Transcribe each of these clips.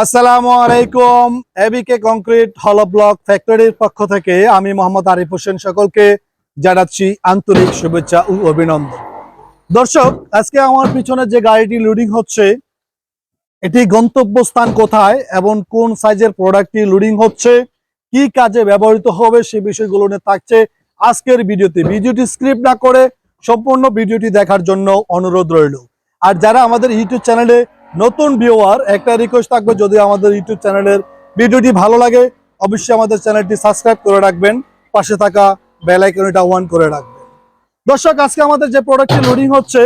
আসসালামু আলাইকুম এবিকে কংক্রিট হলো ব্লক ফ্যাক্টরির পক্ষ থেকে আমি মোহাম্মদ আরিফ হোসেন সকলকে জানাচ্ছি আন্তরিক শুভেচ্ছা ও অভিনন্দন। দর্শক, আজকে আমার পিছনে যে গাড়িটি লোডিং হচ্ছে, এটি গন্তব্যস্থান কোথায় এবং কোন সাইজের প্রোডাক্টটি লোডিং হচ্ছে, কি কাজে ব্যবহৃত হবে সে বিষয়গুলো নিয়ে থাকছে আজকের ভিডিওতে। ভিডিওটি স্ক্রিপ্ট না করে সম্পূর্ণ ভিডিওটি দেখার জন্য অনুরোধ রইল। আর যারা আমাদের ইউটিউব চ্যানেলে নতুন ভিউয়ার একটা রিকোয়েস্ট থাকবে যদি আমাদের ইউটিউব চ্যানেলের ভিডিওটি ভালো লাগে, অবশ্যই আমাদের চ্যানেলটি সাবস্ক্রাইব করে রাখবেন, পাশে থাকা বেল আইকনটা অন করে রাখবেন। দর্শক, আজকে আমাদের যে প্রোডাক্টটি লোডিং হচ্ছে,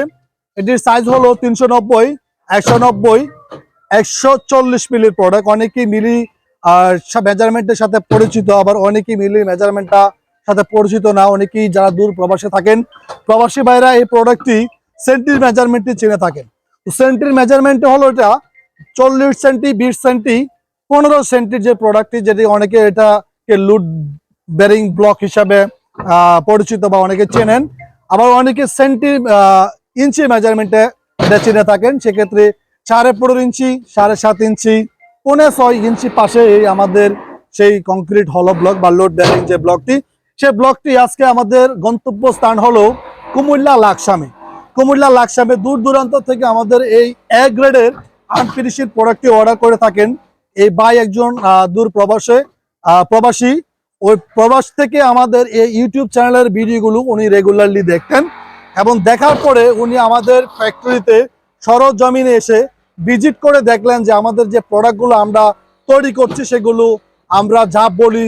এটির সাইজ হলো তিনশো নব্বই, একশো নব্বই, একশো চল্লিশ মিলির প্রোডাক্ট অনেকেই মিলি, আর মেজারমেন্টের সাথে পরিচিত, আবার অনেকেই মিলি মেজারমেন্টটা সাথে পরিচিত না, অনেকেই যারা দূর প্রবাসে থাকেন, প্রবাসী ভাইরা এই প্রোডাক্টটি সেন্টির মেজারমেন্টটি চিনে থাকেন। সেন্টির মেজারমেন্ট হলো এটা চল্লিশ সেন্টি, বিশ সেন্টি, পনেরো সেন্টির যে প্রোডাক্টটি যেটি অনেকে এটাকে লুড বেরিং ব্লক হিসাবে পরিচিত বা অনেকে চেনেন। আবার অনেকে সেন্টি ইঞ্চি মেজারমেন্টে এটা চিনে থাকেন। সেক্ষেত্রে সাড়ে পনেরো ইঞ্চি, সাড়ে সাত ইঞ্চি, পৌনে ছয় ইঞ্চি পাশে এই আমাদের সেই কংক্রিট হলো ব্লক বা লোড বেরিং যে ব্লকটি সেই ব্লকটি আজকে আমাদের গন্তব্য স্থান হলো কুমিল্লা লাকসামে। কুমিল্লা লাকসামে দূর দূরান্ত থেকে আমাদের এই এ গ্রেডের আনফিনিশিং প্রোডাক্টটি অর্ডার করে থাকেন এই বাই একজন দূর প্রবাসে প্রবাসী। ওই প্রবাস থেকে আমাদের এই ইউটিউব চ্যানেলের ভিডিওগুলো উনি রেগুলারলি দেখতেন এবং দেখার পরে উনি আমাদের ফ্যাক্টরিতে সরজমিনে এসে ভিজিট করে দেখলেন যে আমাদের যে প্রোডাক্টগুলো আমরা তৈরি করছি সেগুলো আমরা যা বলি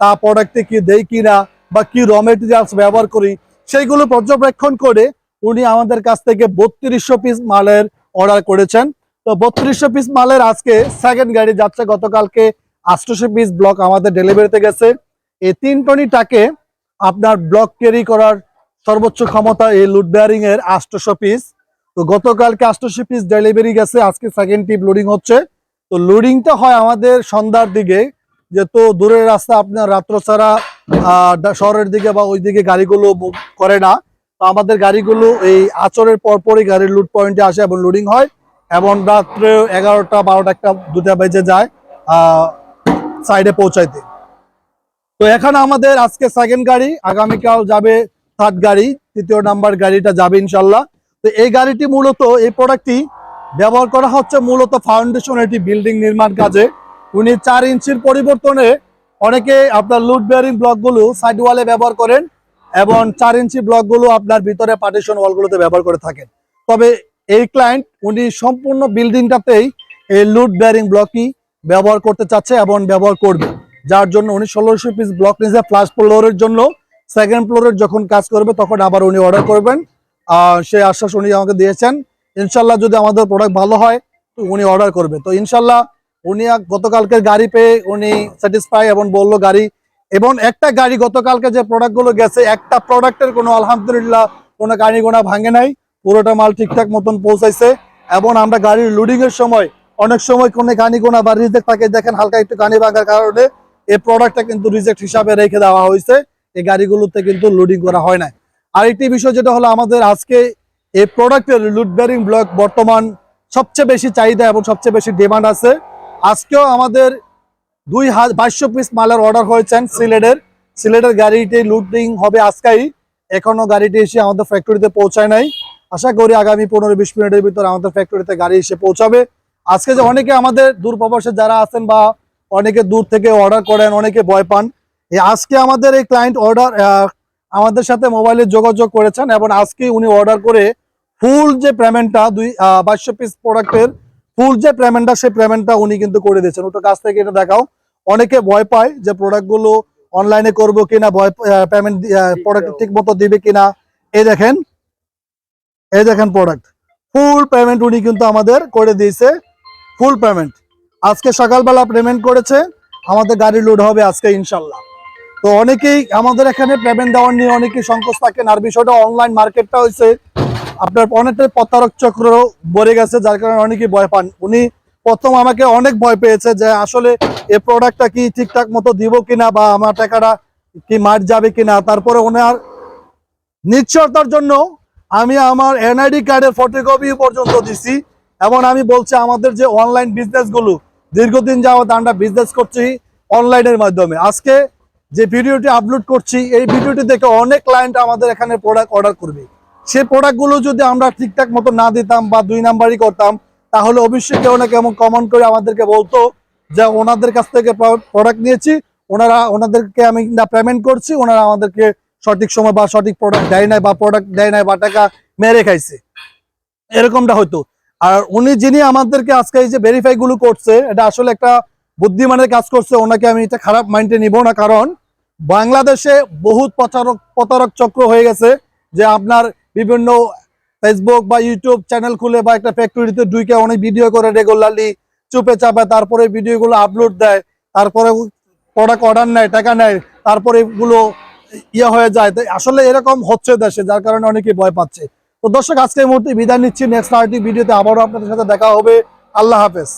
তা প্রোডাক্টে কি দেই কিনা বা কি র মেটেরিয়ালস ব্যবহার করি সেইগুলো পর্যবেক্ষণ করে উনি আমাদের কাছ থেকে বত্রিশশো পিস মালের অর্ডার করেছেন। তো বত্রিশশো পিস মালের আজকে সেকেন্ড গাড়ি যাচ্ছে। গতকালকে আটশোশো পিস ব্লক আমাদের ডেলিভারিতে গেছে। এই তিন টনিটাকে আপনার ব্লক ক্যারি করার সর্বোচ্চ ক্ষমতা এই লুড বেয়ারিং এর পিস তো গতকালকে আটশোশো পিস ডেলিভারি গেছে। আজকে সেকেন্ড টিপ লোডিং হচ্ছে। তো লোডিংটা হয় আমাদের সন্ধ্যার দিকে। যেহেতু দূরের রাস্তা আপনার রাত্র ছাড়া শহরের দিকে বা ওই দিকে গাড়িগুলো করে না। তো আমাদের গাড়িগুলো এই আচরের পরপরই গাড়ির লুট পয়েন্টে আসে এবং লোডিং হয় এবং রাত্রে এগারোটা, বারোটা একটা দুটা বেজে যায় সাইডে পৌঁছাইতে। তো এখানে আমাদের আজকে সেকেন্ড গাড়ি, আগামীকাল যাবে থার্ড গাড়ি, তৃতীয় নাম্বার গাড়িটা যাবে ইনশাল্লাহ তো এই গাড়িটি মূলত, এই প্রোডাক্টটি ব্যবহার করা হচ্ছে মূলত ফাউন্ডেশন এটি বিল্ডিং নির্মাণ কাজে। উনি চার ইঞ্চির পরিবর্তনে অনেকে আপনার লুট বেয়ারিং ব্লকগুলো সাইড ওয়ালে ব্যবহার করেন। এবং চার ইঞ্চি ব্লকগুলো আপনার ভিতরে পার্টিশন ওয়ালগুলোতে ব্যবহার করে থাকেন। তবে এই ক্লায়েন্ট উনি সম্পূর্ণ বিল্ডিংটাতেই এই লুট বেয়ারিং ব্লকই ব্যবহার করতে চাচ্ছে এবং ব্যবহার করবে। যার জন্য উনি ষোলোশো পিস ব্লক নিয়েছে ফার্স্ট ফ্লোরের জন্য। সেকেন্ড ফ্লোরের যখন কাজ করবে, তখন আবার উনি অর্ডার করবেন। সেই আশ্বাস উনি আমাকে দিয়েছেন। ইনশাল্লাহ যদি আমাদের প্রোডাক্ট ভালো হয়, তো উনি অর্ডার করবে। তো ইনশাল্লাহ উনি গতকালকের গাড়ি পেয়ে উনি স্যাটিসফাই এবং বলল, গাড়ি এবং একটা গাড়ি গতকালকে যে প্রোডাক্টগুলো গেছে, একটা প্রোডাক্টের কোনো আলহামদুলিল্লাহ কোনো গাড়ি গোনা ভাঙে নাই। পুরোটা মাল ঠিকঠাক মতন পৌঁছাইছে এবং আমরা গাড়ির লোডিং এর সময়, অনেক সময় কোনো গানি গোনা বা রিজেক্ট থাকে, দেখেন হালকা একটু গানি ভাঙার কারণে এই প্রোডাক্টটা কিন্তু রিজেক্ট হিসাবে রেখে দেওয়া হয়েছে। এই গাড়িগুলোতে কিন্তু লোডিং করা হয় না আরেকটি বিষয় যেটা হলো আমাদের আজকে এই প্রোডাক্টের লুট বেয়ারিং ব্লক বর্তমান সবচেয়ে বেশি চাহিদা এবং সবচেয়ে বেশি ডিমান্ড আছে। আজকেও আমাদের দুই বাইশশো পিস মালের অর্ডার হয়েছেন সিলেটের। সিলেটের গাড়িটি লুটিং হবে আজকেই। এখনও গাড়িটি এসে আমাদের ফ্যাক্টরিতে পৌঁছায় নাই। আশা করি আগামী পনেরো বিশ মিনিটের ভিতর আমাদের ফ্যাক্টরিতে গাড়ি এসে পৌঁছাবে। আজকে যে অনেকে আমাদের দূর প্রবাসে যারা আছেন বা অনেকে দূর থেকে অর্ডার করেন, অনেকে ভয় পান আজকে আমাদের এই ক্লায়েন্ট অর্ডার আমাদের সাথে মোবাইলে যোগাযোগ করেছেন এবং আজকে উনি অর্ডার করে ফুল যে পেমেন্টটা দুই বাইশশো পিস প্রোডাক্টের ফুল যে পেমেন্টটা সেই পেমেন্টটা উনি কিন্তু করে দিয়েছেন। ওটা কাছ থেকে এটা দেখাও। অনেকে ভয় পায় যে প্রোডাক্টগুলো অনলাইনে করব কিনা ভয় পেমেন্ট প্রোডাক্ট ঠিক মতো দিবে কিনা। এই দেখেন এই দেখেন প্রোডাক্ট ফুল পেমেন্ট উনি কিন্তু আমাদের করে দিয়েছে। ফুল পেমেন্ট আজকে সকালবেলা পেমেন্ট করেছে। আমাদের গাড়ি লোড হবে আজকে ইনশাল্লাহ। তো অনেকেই আমাদের এখানে পেমেন্ট দেওয়ার নিয়ে অনেকেই সংকোচ থাকেন আর বিষয়টা অনলাইন মার্কেটটা হয়েছে আপনার অনেকটাই প্রতারক চক্র ভরে গেছে যার কারণে অনেকেই ভয় পান। উনি প্রথম আমাকে অনেক ভয় পেয়েছে যে আসলে এ প্রোডাক্টটা কি ঠিকঠাক মতো দিব কিনা বা আমার টাকাটা কি মার যাবে কিনা। তারপরে ওনার নিশ্চয়তার জন্য আমি আমার এনআইডি কার্ডের ফটোকপি পর্যন্ত দিছি এবং আমি বলছি আমাদের যে অনলাইন বিজনেসগুলো, দীর্ঘদিন যাওয়াত আমরা বিজনেস করছি অনলাইনের মাধ্যমে। আজকে যে ভিডিওটি আপলোড করছি, এই ভিডিওটি দেখে অনেক ক্লায়েন্ট আমাদের এখানে প্রোডাক্ট অর্ডার করবে। সেই প্রোডাক্টগুলো যদি আমরা ঠিকঠাক মতো না দিতাম বা দুই নাম্বারই করতাম তাহলে অবশ্যই কেউ না কেমন কমেন্ট করে আমাদেরকে বলতো যে ওনাদের কাছ থেকে প্রোডাক্ট নিয়েছি, ওনারা, ওনাদেরকে আমি না পেমেন্ট করছি, ওনারা আমাদেরকে সঠিক সময় বা সঠিক প্রোডাক্ট দেয় নাই বা প্রোডাক্ট দেয় নাই বা টাকা মেরে খাইছে। এরকমটা হয়তো আর উনি যিনি আমাদেরকে আজকে এই যে ভেরিফাই গুলো করছে, এটা আসলে একটা বুদ্ধিমানের কাজ করছে, ওনাকে আমি এটা খারাপ মাইন্ডে নিব না, কারণ বাংলাদেশে বহুত প্রচারক প্রতারক চক্র হয়ে গেছে যে আপনার বিভিন্ন ফেসবুক বা ইউটিউব চ্যানেল খুলে বা একটা ফ্যাক্টরিতে ঢুকে অনেক ভিডিও করে রেগুলারলি চুপে চাপে, তারপরে ভিডিওগুলো আপলোড দেয়, তারপরে প্রোডাক্ট অর্ডার নেয়, টাকা নেয়, তারপরে এগুলো ইয়ে হয়ে যায়। আসলে এরকম হচ্ছে দেশে, যার কারণে অনেকে ভয় পাচ্ছে। তো দর্শক, আজকে এই মুহূর্তে বিদায় নিচ্ছি। নেক্সট আরেকটি ভিডিওতে আবারও আপনাদের সাথে দেখা হবে। আল্লাহ হাফেজ।